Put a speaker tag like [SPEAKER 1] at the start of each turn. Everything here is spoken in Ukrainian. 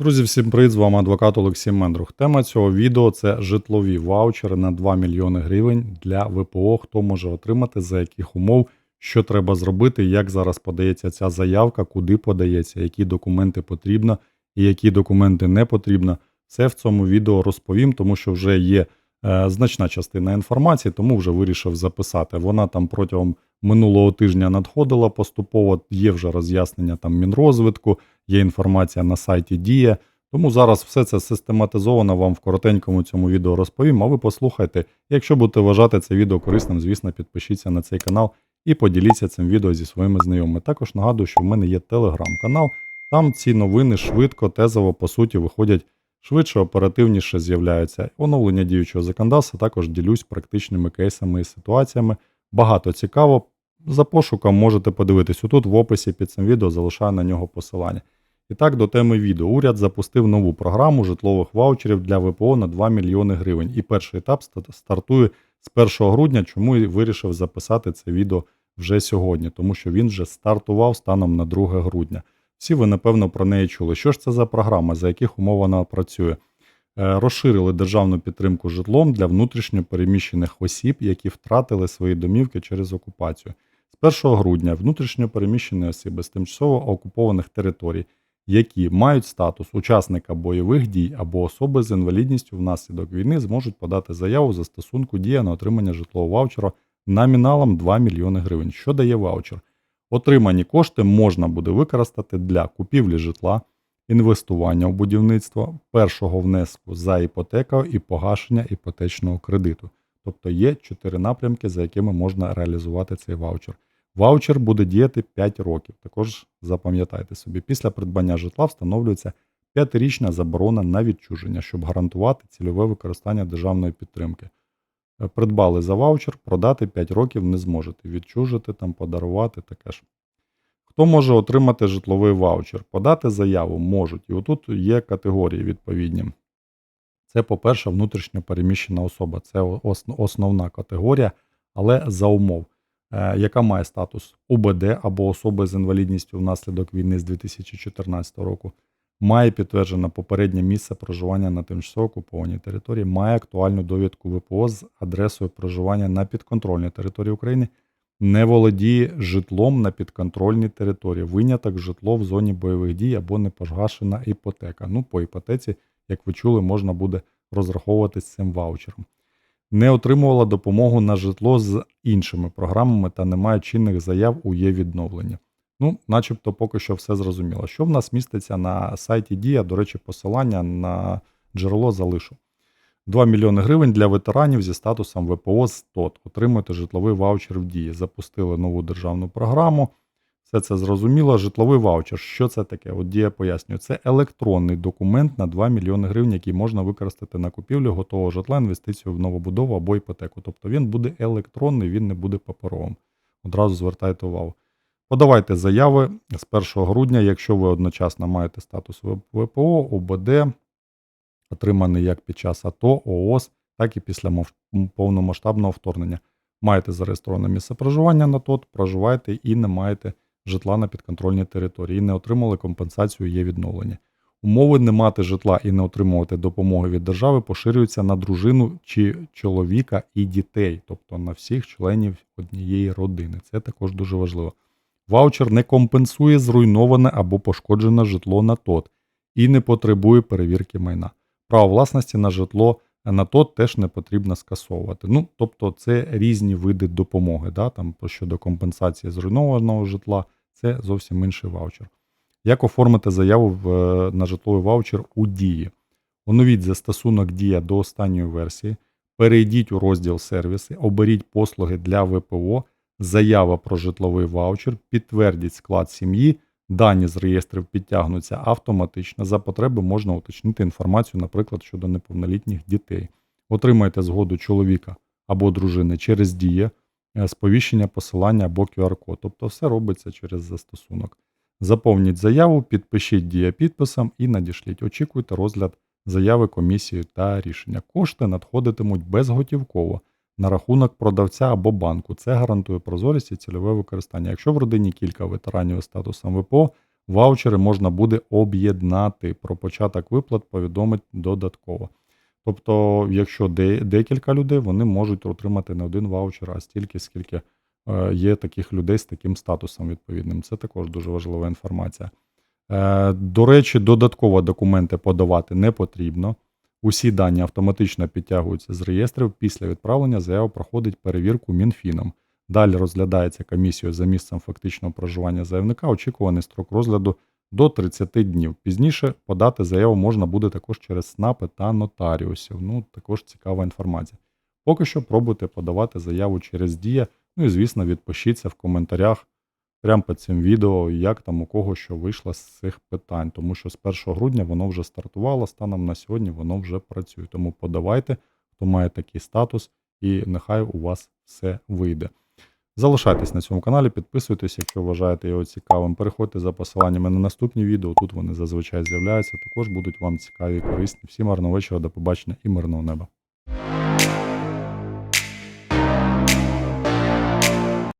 [SPEAKER 1] Друзі, всім привіт! З вами адвокат Олексій Мендрух. Тема цього відео це житлові ваучери на 2 мільйони гривень для ВПО. Хто може отримати, за яких умов, що треба зробити, як зараз подається ця заявка, куди подається, які документи потрібно і які документи не потрібно. Це в цьому відео розповім, тому що вже є значна частина інформації, тому вже вирішив записати. Вона там протягом минулого тижня надходила поступово. Є вже роз'яснення там Мінрозвитку, є інформація на сайті Дія. Тому зараз все це систематизовано вам в коротенькому цьому відео розповім. А ви послухайте. Якщо будете вважати це відео корисним, звісно, підпишіться на цей канал і поділіться цим відео зі своїми знайомими. Також нагадую, що в мене є телеграм-канал. Там ці новини швидко, тезово, по суті, виходять швидше, оперативніше з'являються. Оновлення діючого законодавства також ділюсь практичними кейсами і ситуаціями. Багато цікаво. За пошуком можете подивитись. Тут в описі під цим відео залишаю на нього посилання. І так, до теми відео. Уряд запустив нову програму житлових ваучерів для ВПО на 2 мільйони гривень. І перший етап стартує з 1 грудня, чому і вирішив записати це відео вже сьогодні, тому що він вже стартував станом на 2 грудня. Всі ви, напевно, про неї чули. Що ж це за програма, за яких умов вона працює? Е, Розширили державну підтримку житлом для внутрішньо переміщених осіб, які втратили свої домівки через окупацію. З 1 грудня внутрішньо переміщені особи з тимчасово окупованих територій, які мають статус учасника бойових дій або особи з інвалідністю внаслідок війни, зможуть подати заяву за стосунку дія на отримання житлового ваучера номіналом 2 мільйони гривень. Що дає ваучер? Отримані кошти можна буде використати для купівлі житла, інвестування у будівництво, першого внеску за іпотекою і погашення іпотечного кредиту. Тобто є чотири напрямки, за якими можна реалізувати цей ваучер. Ваучер буде діяти 5 років. Також запам'ятайте собі, після придбання житла встановлюється п'ятирічна заборона на відчуження, щоб гарантувати цільове використання державної підтримки. Придбали за ваучер, продати 5 років не зможете. Відчужити, там, подарувати таке ж. Хто може отримати житловий ваучер? Подати заяву можуть. І отут є категорії відповідні. Це, по-перше, внутрішньо переміщена особа. Це основна категорія, але за умов, е, яка має статус УБД або особи з інвалідністю внаслідок війни з 2014 року, має підтверджене попереднє місце проживання на тимчасово окупованій території, має актуальну довідку ВПО з адресою проживання на підконтрольній території України, не володіє житлом на підконтрольній території, виняток житло в зоні бойових дій або непогашена іпотека. Ну, по іпотеці, як ви чули, можна буде розраховуватись цим ваучером. Не отримувала допомогу на житло з іншими програмами та не має чинних заяв у є відновлення. Ну, начебто, поки що все зрозуміло. Що в нас міститься на сайті Дія, до речі, посилання на джерело залишу. 2 мільйони гривень для ветеранів зі статусом ВПО з ТОТ. Отримуєте житловий ваучер в дії. Запустили нову державну програму. Все це зрозуміло. Житловий ваучер. Що це таке? От Дія пояснює. Це електронний документ на 2 мільйони гривень, який можна використати на купівлю готового житла, інвестицію в новобудову або іпотеку. Тобто він буде електронний, він не буде паперовим. Одразу звертайте увагу. Подавайте заяви з 1 грудня, якщо ви одночасно маєте статус ВПО, ОБД, отриманий як під час АТО, ООС, так і після повномасштабного вторгнення. Маєте зареєстроване місце проживання на ТОТ, проживаєте і не маєте житла на підконтрольній території, і не отримали компенсацію є відновлення. Умови не мати житла і не отримувати допомоги від держави поширюються на дружину чи чоловіка і дітей, тобто на всіх членів однієї родини. Це також дуже важливо. Ваучер не компенсує зруйноване або пошкоджене житло на ТОТ і не потребує перевірки майна. Право власності на житло на ТОТ теж не потрібно скасовувати. Ну, тобто, це різні види допомоги. Да? Там щодо компенсації зруйнованого житла, це зовсім інший ваучер. Як оформити заяву в, е, на житловий ваучер у дії? Оновіть застосунок Дія до останньої версії, перейдіть у розділ сервіси, оберіть послуги для ВПО, заява про житловий ваучер, підтвердіть склад сім'ї, дані з реєстрів підтягнуться автоматично. За потреби можна уточнити інформацію, наприклад, щодо неповнолітніх дітей. Отримайте згоду чоловіка або дружини через Дія, е, сповіщення, посилання або QR-код. Тобто все робиться через застосунок. Заповніть заяву, підпишіть дія підписом і надішліть. Очікуйте розгляд заяви комісії та рішення. Кошти надходитимуть безготівково на рахунок продавця або банку. Це гарантує прозорість і цільове використання. Якщо в родині кілька ветеранів із статусом ВПО, ваучери можна буде об'єднати. Про початок виплат повідомить додатково. Тобто, якщо декілька людей, вони можуть отримати не один ваучер, а стільки, скільки е, є таких людей з таким статусом відповідним. Це також дуже важлива інформація. Е, До речі, додатково документи подавати не потрібно. Усі дані автоматично підтягуються з реєстрів. Після відправлення заява проходить перевірку Мінфіном. Далі розглядається комісією за місцем фактичного проживання заявника. Очікуваний строк розгляду до 30 днів. Пізніше подати заяву можна буде також через СНАПи та нотаріусів. Ну, також цікава інформація. Поки що пробуйте подавати заяву через Дія. Ну і звісно, відпишіться в коментарях прямо під цим відео, як там у кого що вийшло з цих питань, тому що з 1 грудня воно вже стартувало, станом на сьогодні воно вже працює. Тому подавайте, хто має такий статус, і нехай у вас все вийде. Залишайтесь на цьому каналі, підписуйтесь, якщо вважаєте його цікавим. Переходьте за посиланнями на наступні відео. Тут вони зазвичай з'являються. Також будуть вам цікаві і корисні. Всім гарного вечора, до побачення і мирного неба.